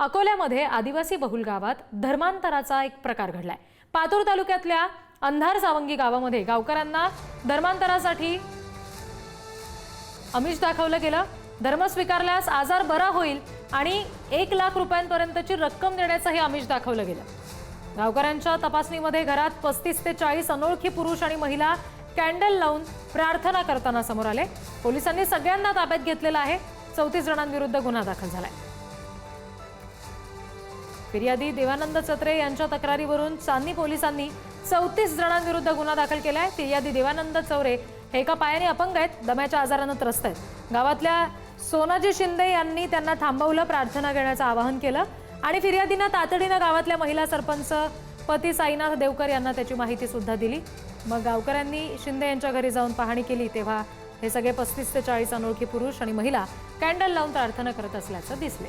अकोल्यामध्ये आदिवासी बहुल गावात धर्मांतराचा एक प्रकार घडलाय. पातूर तालुक्यातल्या अंधार सावंगी गावामध्ये गावकऱ्यांना धर्मांतरासाठी अमिष दाखवलं गेलं. धर्म स्वीकारल्यास आजार बरा होईल आणि एक लाख रुपयांपर्यंतची रक्कम देण्याचंही आमिष दाखवलं गेलं. गावकऱ्यांच्या तपासणीमध्ये घरात पस्तीस ते चाळीस अनोळखी पुरुष आणि महिला कॅन्डल लावून प्रार्थना करताना समोर आले. पोलिसांनी सगळ्यांना ताब्यात घेतलेलं आहे. चौतीस जणांविरुद्ध गुन्हा दाखल झालाय. फिर्यादी देवानंद चत्रे यांच्या तक्रारीवरून चांदणी पोलिसांनी चौतीस जणांविरुद्ध गुन्हा दाखल केला आहे फिर्यादी देवानंद चौरे हे एका पायाने अपंग आहेत. दम्याच्या आजारानं त्रस्त आहेत. गावातल्या सोनाजी शिंदे यांनी त्यांना थांबवलं प्रार्थना करण्याचं आवाहन केलं आणि फिर्यादीनं तातडीनं गावातल्या महिला सरपंच पती साईनाथ देवकर यांना त्याची माहिती सुद्धा दिली. मग गावकऱ्यांनी शिंदे यांच्या घरी जाऊन पाहणी केली. तेव्हा हे सगळे पस्तीस ते चाळीस अनोळखी पुरुष आणि महिला कॅन्डल लावून प्रार्थना करत असल्याचं दिसले.